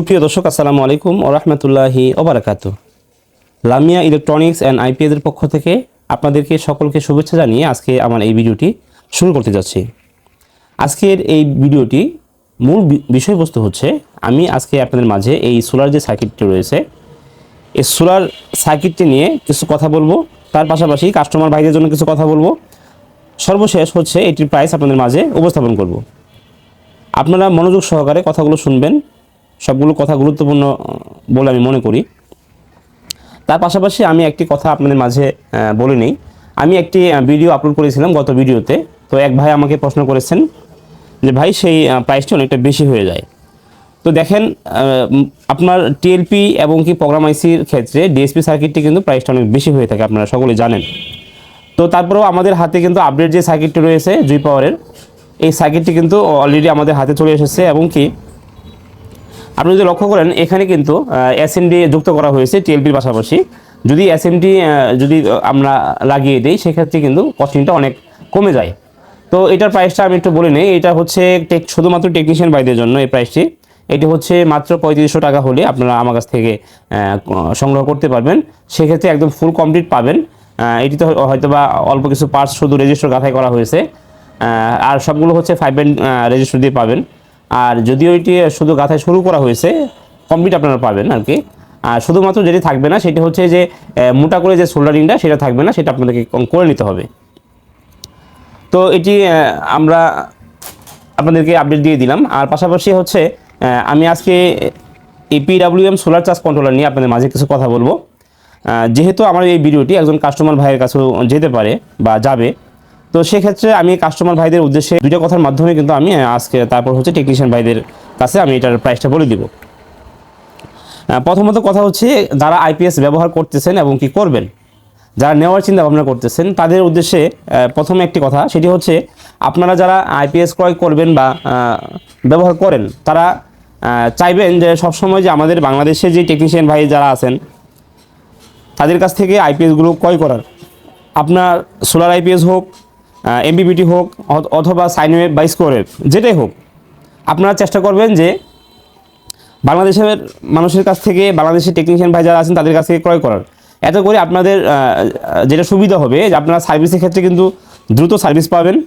সুপ্রিয় দর্শক, আসসালামু আলাইকুম ও রহমতুল্লাহি ওবরাকাতু লামিয়া ইলেকট্রনিক্স অ্যান্ড আইপিএদের পক্ষ থেকে আপনাদেরকে সকলকে শুভেচ্ছা জানিয়ে আজকে আমার এই ভিডিওটি শুরু করতে যাচ্ছি। আজকের এই ভিডিওটি মূল বিষয়বস্তু হচ্ছে, আমি আজকে আপনাদের মাঝে এই সোলার যে সার্কিটটি রয়েছে, এই সোলার সার্কিটটি নিয়ে কিছু কথা বলব। তার পাশাপাশি কাস্টমার ভাইদের জন্য কিছু কথা বলব। সর্বশেষ হচ্ছে এটির প্রাইস আপনাদের মাঝে উপস্থাপন করব। আপনারা মনোযোগ সহকারে কথাগুলো শুনবেন। সবগুলো কথা গুরুত্বপূর্ণ বলে আমি মনে করি। তার পাশাপাশি আমি একটি কথা আপনাদের মাঝে বলে নেই। আমি একটি ভিডিও আপলোড করেছিলাম গত ভিডিওতে তো এক ভাই আমাকে প্রশ্ন করেছেন যে, ভাই, সেই প্রাইসটি অনেকটা বেশি হয়ে যায়। তো দেখেন আপনার টিএলপি এবং কি প্রোগ্রাম আইসির ক্ষেত্রে ডিএসপি সার্কিটটি কিন্তু প্রাইসটা অনেক বেশি হয়ে থাকে, আপনারা সকলে জানেন। তো তারপরেও আমাদের হাতে কিন্তু আপডেট যে সার্কিটটি রয়েছে জুই পাওয়ারের এই সার্কিটটি কিন্তু অলরেডি আমাদের হাতে চলে এসেছে এবং কি আপনি যদি লক্ষ্য করেন, এখানে কিন্তু এসএমডি যুক্ত করা হয়েছে টিএলপির পাশাপাশি। যদি এসএমডি যদি আমরা লাগিয়ে দিই, সেক্ষেত্রে কিন্তু কস্টিংটা অনেক কমে যায়। তো এটার প্রাইসটা আমি একটু বলে নিই। এটা হচ্ছে টেক, শুধুমাত্র টেকনিশিয়ান বাইদের জন্য এই প্রাইসটি এটি হচ্ছে মাত্র পঁয়ত্রিশশো টাকা হলে আপনারা আমার কাছ থেকে সংগ্রহ করতে পারবেন। সেক্ষেত্রে একদম ফুল কমপ্লিট পাবেন। এটিতে হয়তো বা অল্প কিছু পার্টস শুধু রেজিস্টার গাথাই করা হয়েছে। আর সবগুলো হচ্ছে ফাইভ ব্যান্ড রেজিস্টার দিয়ে পাবেন। আর যদিও এটি শুধু গাথায় শুরু করা হয়েছে কমপ্লিট আপনারা পাবেন আর কি। আর শুধুমাত্র যেটি থাকবে না, সেটি হচ্ছে যে মোটা করে যে সোল্ডারিংটা, সেটা থাকবে না, সেটা আপনাদেরকে করে নিতে হবে। তো এটি আমরা আপনাদেরকে আপডেট দিয়ে দিলাম। আর পাশাপাশি হচ্ছে আমি আজকে এই পিডাব্লিউএম সোলার চার্জ কন্ট্রোলার নিয়ে আপনাদের মাঝে কিছু কথা বলব। যেহেতু আমার এই ভিডিওটি একজন কাস্টমার ভাইয়ের কাছেও যেতে পারে বা যাবে তো সেক্ষেত্রে আমি কাস্টমার ভাইদের উদ্দেশ্যে দুটো কথার মাধ্যমে কিন্তু আমি আজকে তারপর হচ্ছে টেকনিশিয়ান ভাইদের কাছে আমি এটার প্রাইসটা বলে দিব। প্রথমত কথা হচ্ছে যারা আইপিএস ব্যবহার করতেছেন এবং কি করবেন, যারা নেওয়ার চিন্তা ভাবনা করতেছেন, তাদের উদ্দেশ্যে প্রথমে একটি কথা, সেটি হচ্ছে আপনারা যারা আইপিএস ক্রয় করবেন বা ব্যবহার করেন, তারা চাইবেন যে সবসময় যে আমাদের বাংলাদেশে যে টেকনিশিয়ান ভাই যারা আছেন, তাদের কাছ থেকে আইপিএসগুলো ক্রয় করার। আপনার সোলার আইপিএস হোক এমবিবিটি হোক, অথ- অথবা সাইনওয়েভ বা স্কোরের যেটাই হোক, আপনারা চেষ্টা করবেন যে বাংলাদেশের মানুষের কাছ থেকে, বাংলাদেশের টেকনিশিয়ান ভাই যারা আছেন, তাদের কাছ থেকে ক্রয় করার। এত করে আপনাদের যেটা সুবিধা হবে, যে আপনারা সার্ভিসের ক্ষেত্রে কিন্তু দ্রুত সার্ভিস পাবেন।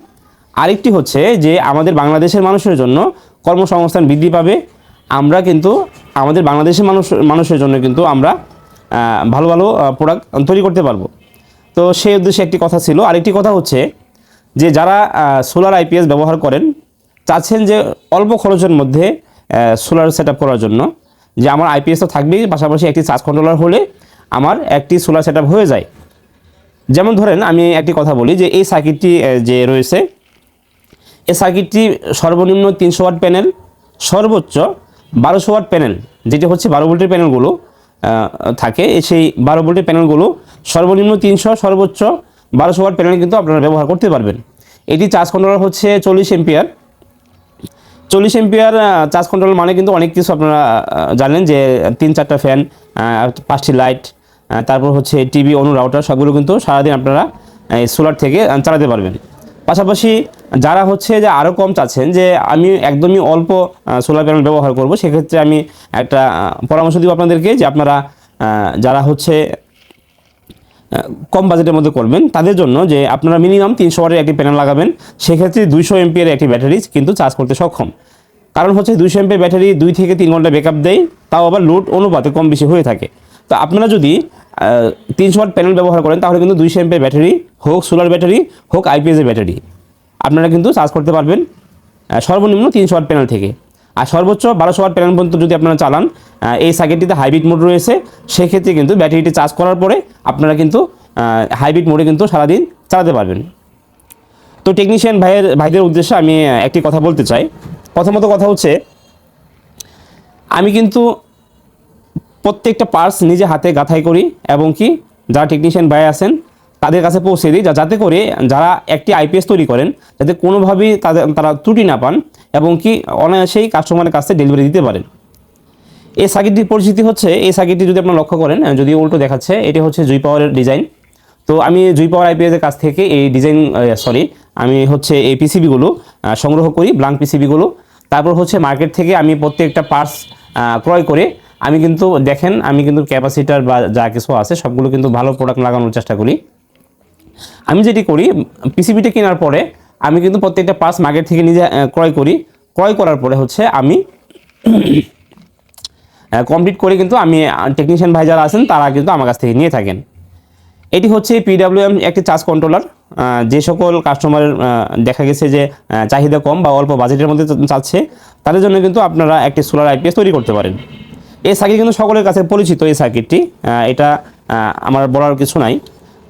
আরেকটি হচ্ছে যে আমাদের বাংলাদেশের মানুষের জন্য কর্মসংস্থান বৃদ্ধি পাবে। আমরা কিন্তু আমাদের বাংলাদেশের মানুষ, মানুষের জন্য কিন্তু আমরা ভালো ভালো প্রোডাক্ট তৈরি করতে পারব। তো সেই উদ্দেশ্যে একটি কথা ছিল। আরেকটি কথা হচ্ছে যে যারা সোলার আইপিএস ব্যবহার করেন, চাচ্ছেন যে অল্প খরচের মধ্যে সোলার সেট করার জন্য। যে আমার আইপিএস তো থাকবেই, পাশাপাশি একটি চার্জ কন্ট্রোলার হলে আমার একটি সোলার সেট হয়ে যায়। যেমন ধরেন, আমি একটি কথা বলি যে এই সার্কিটটি যে রয়েছে, এই সার্কিটটি সর্বনিম্ন তিনশো ওয়াট প্যানেল সর্বোচ্চ বারোশো ওয়াট প্যানেল যেটি হচ্ছে বারো ভোল্টের প্যানেলগুলো থাকে। সেই বারো ভোল্টের প্যানেলগুলো সর্বনিম্ন তিনশো, সর্বোচ্চ বারোশো ওয়াট প্যানেল কিন্তু আপনারা ব্যবহার করতে পারবেন। এটি চার্জ কন্ট্রোলার হচ্ছে চল্লিশ এম্পিয়ার চল্লিশ এম্পিয়ার চার্জ কন্ট্রোল মানে কিন্তু অনেক কিছু আপনারা জানেন যে তিন চারটা ফ্যান পাঁচটি লাইট তারপর হচ্ছে টিভি অনু রাউটার সবগুলো কিন্তু সারাদিন আপনারা সোলার থেকে চালাতে পারবেন। পাশাপাশি যারা হচ্ছে যে আরও কম চাচ্ছেন যে আমি একদমই অল্প সোলার প্যানেল ব্যবহার করব, সেক্ষেত্রে আমি একটা পরামর্শ দিব আপনাদেরকে যে আপনারা যারা হচ্ছে কম বাজেটের মধ্যে করবেন। তাদের জন্য যে আপনারা মিনিমাম তিনশো ওয়াটের একটি প্যানেল লাগাবেন, সেক্ষেত্রে দুইশো এমপিয়ার একটি ব্যাটারি কিন্তু চার্জ করতে সক্ষম। কারণ হচ্ছে দুইশো এমপিয়ার ব্যাটারি দুই থেকে তিন ঘণ্টা ব্যাকআপ দেয়, তাও আবার লোড অনুপাতে কম বেশি হয়ে থাকে। তো আপনারা যদি তিনশো ওয়াট প্যানেল ব্যবহার করেন, তাহলে কিন্তু দুইশো এমপিয়ার ব্যাটারি হোক সোলার ব্যাটারি, হোক আইপিএসের ব্যাটারি, আপনারা কিন্তু চার্জ করতে পারবেন সর্বনিম্ন তিনশো ওয়াট প্যানেল থেকে। আর সর্বোচ্চ বারোশো ওয়াট প্যানেল পর্যন্ত যদি আপনারা চালান এই সার্কিটটিতে হাইব্রিড মোড রয়েছে। সেক্ষেত্রে কিন্তু ব্যাটারিটি চার্জ করার পরে আপনারা কিন্তু হাইব্রিড মোডে কিন্তু সারাদিন চালাতে পারবেন। তো টেকনিশিয়ান ভাইয়ের, ভাইদের উদ্দেশ্যে আমি একটি কথা বলতে চাই। প্রথমত কথা হচ্ছে, আমি কিন্তু প্রত্যেকটা পার্টস নিজে হাতে গাঁথাই করি এবং কি যারা টেকনিশিয়ান ভাই আছেন, তাদের কাছে পৌঁছে দিই যাতে করে যারা একটি আইপিএস তৈরি করেন, যাতে কোনোভাবেই তাদের তারা ত্রুটি না পান। এবং কি অনায়াসেই কাস্টমারের কাছে ডেলিভারি দিতে পারেন। এই সার্কিটটির পরিস্থিতি হচ্ছে, এই সার্কিটটি যদি আপনারা লক্ষ্য করেন, যদি উল্টো দেখাচ্ছে, এটি হচ্ছে জুই পাওয়ারের ডিজাইন তো আমি জুই পাওয়ার আইপিএসের কাছ থেকে এই ডিজাইন সরি আমি হচ্ছে এই পিসিবিগুলো সংগ্রহ করি ব্লাঙ্ক পিসিবিগুলো তারপর হচ্ছে মার্কেট থেকে আমি প্রত্যেকটা পার্টস ক্রয় করে আমি কিন্তু দেখেন, আমি কিন্তু ক্যাপাসিটার বা যা কিছু আছে, সবগুলো কিন্তু ভালো প্রোডাক্ট লাগানোর চেষ্টা করি। আমি যেটি করি পিসিবিটা কেনার পরে আমি কিন্তু প্রত্যেকটা পার্টস মার্কেট থেকে নিজে ক্রয় করি। ক্রয় করার পরে হচ্ছে আমি কমপ্লিট করে কিন্তু আমি টেকনিশিয়ান ভাই যারা আছেন, তারা কিন্তু আমার কাছ থেকে নিয়ে থাকেন। এটি হচ্ছে পিডাব্লিউএম একটি চার্জ কন্ট্রোলার যে সকল কাস্টমারের দেখা গেছে যে চাহিদা কম বা অল্প বাজেটের মধ্যে চাচ্ছে, তাদের জন্য কিন্তু আপনারা একটি সোলার আইপিএস তৈরি করতে পারেন। এই সার্কিট কিন্তু সকলের কাছে পরিচিত, এই সার্কিটটি এটা আমার বলার কিছু নাই।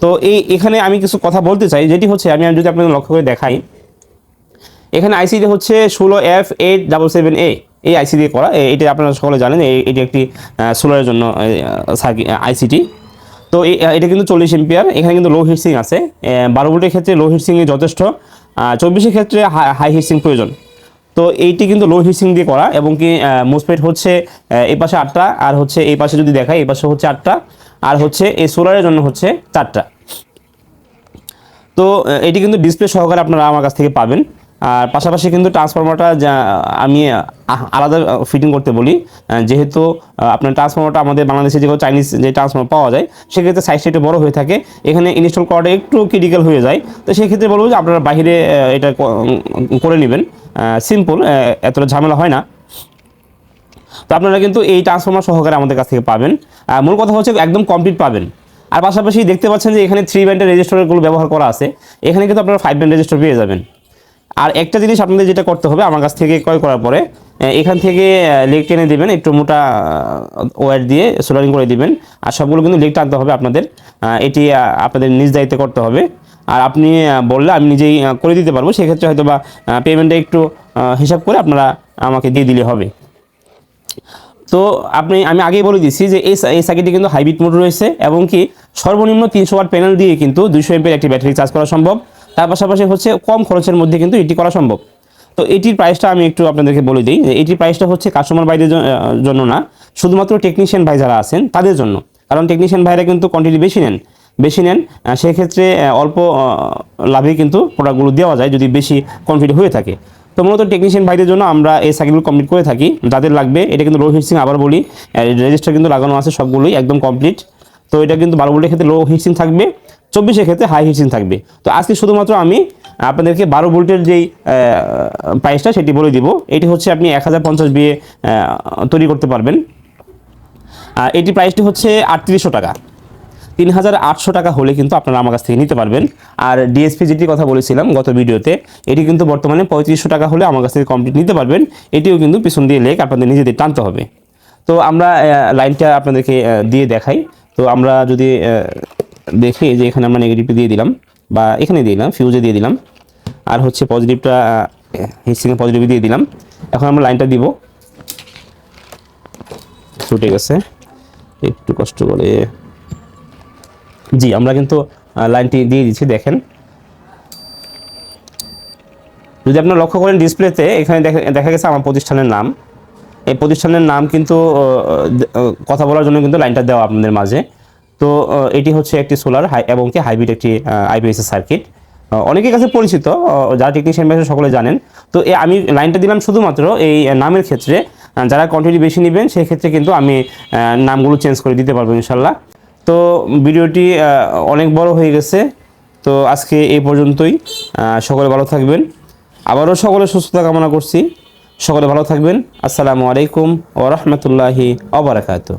তো এই এখানে আমি কিছু কথা বলতে চাই, যেটি হচ্ছে আমি যদি আপনাদের লক্ষ্য করে দেখাই, এখানে আইসিডি হচ্ছে ষোলো F eight double seven A এই আইসি দিয়ে করা এটি আপনারা সকলে জানেন এটি একটি সোলারের জন্য আইসিটি তো এটা কিন্তু চল্লিশ এম্পিয়ার, এখানে কিন্তু লো হিটসিং আছে বারো ভোল্টের ক্ষেত্রে লো হিটসিংয়ে যথেষ্ট চব্বিশের ক্ষেত্রে হাই হিটসিং প্রয়োজন। তো এইটি কিন্তু লো হিটসিং দিয়ে করা, এবং কি মোসপেট হচ্ছে এই পাশে আটটা, আর হচ্ছে এই পাশে যদি দেখাই, এই পাশে হচ্ছে আটটা, আর হচ্ছে এই সোলারের জন্য হচ্ছে চারটা। তো এটি কিন্তু ডিসপ্লে সহকারে আপনারা আমার কাছ থেকে পাবেন। আর পাশাপাশি কিন্তু ট্রান্সফরমারটা যা, আমি আলাদা ফিটিং করতে বলি। যেহেতু আপনার ট্রান্সফরমারটা আমাদের বাংলাদেশে যে চাইনিজ যে ট্রান্সফর্মার পাওয়া যায়, সেক্ষেত্রে সাইজটা একটু বড় হয়ে থাকে। এখানে ইনস্টল করাটা একটু ক্রিটিক্যাল হয়ে যায়। তো সেক্ষেত্রে বলব যে আপনারা বাইরে এটা করে নেবেন। সিম্পল এতটা ঝামেলা হয় না। তো আপনারা কিন্তু এই ট্রান্সফর্মার সহকারে আমাদের কাছ থেকে পাবেন। মূল কথা হচ্ছে একদম কমপ্লিট পাবেন। আর পাশাপাশি দেখতে পাচ্ছেন যে এখানে থ্রি ব্যান্ডের রেজিস্টারগুলো ব্যবহার করা আছে। এখানে কিন্তু আপনারা ফাইভ ব্যান্ড রেজিস্টার পেয়ে যাবেন। আর একটা জিনিস আপনাদের যেটা করতে হবে আমার কাছ থেকে ক্রয় করার পরে এখান থেকে লেগ টেনে দেবেন, একটু মোটা ওয়ার দিয়ে সোলারিং করে দিবেন। আর সবগুলো কিন্তু লেগ টানতে হবে আপনাদের এটি আপনাদের নিজ দায়িত্বে করতে হবে। আর আপনি বললে আমি নিজেই করে দিতে পারব, সেক্ষেত্রে হয়তো বা পেমেন্টটা একটু হিসাব করে আপনারা আমাকে দিয়ে দিলে হবে। তো আপনি, আমি আগেই বলে দিচ্ছি যে এই সাইকেলটি কিন্তু হাইব্রিড মোটর রয়েছে, এবং কি সর্বনিম্ন তিনশো ওয়াট প্যানেল দিয়ে কিন্তু দুইশো এমপের একটি ব্যাটারি চার্জ করা সম্ভব। তার পাশাপাশি হচ্ছে কম খরচের মধ্যে কিন্তু এটি করা সম্ভব। তো এটির প্রাইসটা আমি একটু আপনাদেরকে বলে দিই যে এটির প্রাইসটা হচ্ছে কাস্টমার আহ, জন্য না শুধুমাত্র টেকনিশিয়ান ভাই যারা আছেন তাদের জন্য। কারণ টেকনিশিয়ান ভাইরা কিন্তু কোয়ান্টিটি বেশি নেন বেশি নেন সেক্ষেত্রে অল্প লাভে কিন্তু প্রোডাক্টগুলো দেওয়া যায় যদি বেশি কোয়ান্টিটি হয়ে থাকে। তো মূলত টেকনিশিয়ান ভাইদের জন্য আমরা এই সাইকেলগুলো কমপ্লিট করে থাকি। যাদের লাগবে এটা কিন্তু লো হিটসিং আবার বলি রেজিস্টার কিন্তু লাগানো আছে সবগুলোই একদম কমপ্লিট তো এটা কিন্তু বারো ভোল্টের ক্ষেত্রে লো হিটসিং থাকবে, চব্বিশের ক্ষেত্রে হাই হিটসিং থাকবে। তো আজকে শুধুমাত্র আমি আপনাদেরকে বারো ভোল্টের যেই প্রাইসটা সেটি বলে দিব। এটি হচ্ছে আপনি এক হাজার পঞ্চাশ বিয়ে তৈরি করতে পারবেন। আর এটি প্রাইসটি হচ্ছে আটত্রিশশো টাকা। তিন হাজার আটশো টাকা হলে কিন্তু আপনারা আমার কাছ থেকে নিতে পারবেন। আর ডিএসপি যেটির কথা বলেছিলাম গত ভিডিওতে, এটি কিন্তু বর্তমানে পঁয়ত্রিশশো টাকা হলে আমার কাছ থেকে কমপ্লিট নিতে পারবেন। এটিও কিন্তু পিছন দিয়ে লেগ আপনাদের নিজেদের টানতে হবে। তো আমরা লাইনটা আপনাদেরকে দিয়ে দেখাই। তো আমরা যদি দেখি যে এখানে আমরা নেগেটিভটা দিয়ে দিলাম, বা এখানে দিলাম ফিউজে দিয়ে দিলাম, আর হচ্ছে পজিটিভটা হিটসিংয়ে পজিটিভ দিয়ে দিলাম। এখন আমরা লাইনটা দিব। ছুটে গেছে। একটু কষ্ট করে। জি, আমরা কিন্তু লাইনটি দিয়ে দিচ্ছি, দেখেন। যদি আপনারা লক্ষ্য করেন ডিসপ্লেতে এখানে দেখা গেছে আমার প্রতিষ্ঠানের নাম। এই প্রতিষ্ঠানের নাম কিন্তু কথা বলার জন্য কিন্তু লাইনটা দেওয়া আপনাদের মাঝে। তো এটি হচ্ছে একটি সোলার হাই, এবং কি হাইব্রিড একটি আইপিএস সার্কিট অনেকের কাছে পরিচিত যারা টেকনিশিয়ান ভাষা সকলে জানেন। তো আমি লাইনটা দিলাম শুধুমাত্র এই নামের ক্ষেত্রে। যারা কোয়ান্টিটি বেশি নেবেন সেই ক্ষেত্রে কিন্তু আমি নামগুলো চেঞ্জ করে দিতে পারব ইনশাল্লাহ তো, ভিডিওটি অনেক বড় হয়ে গেছে। তো, আজকে এই পর্যন্তই। সকলে ভালো থাকবেন। আবারও সকলে সুস্থতা কামনা করছি। সকলে ভালো থাকবেন। আসসালামু আলাইকুম ও রহমতুল্লাহি অবরাকাতু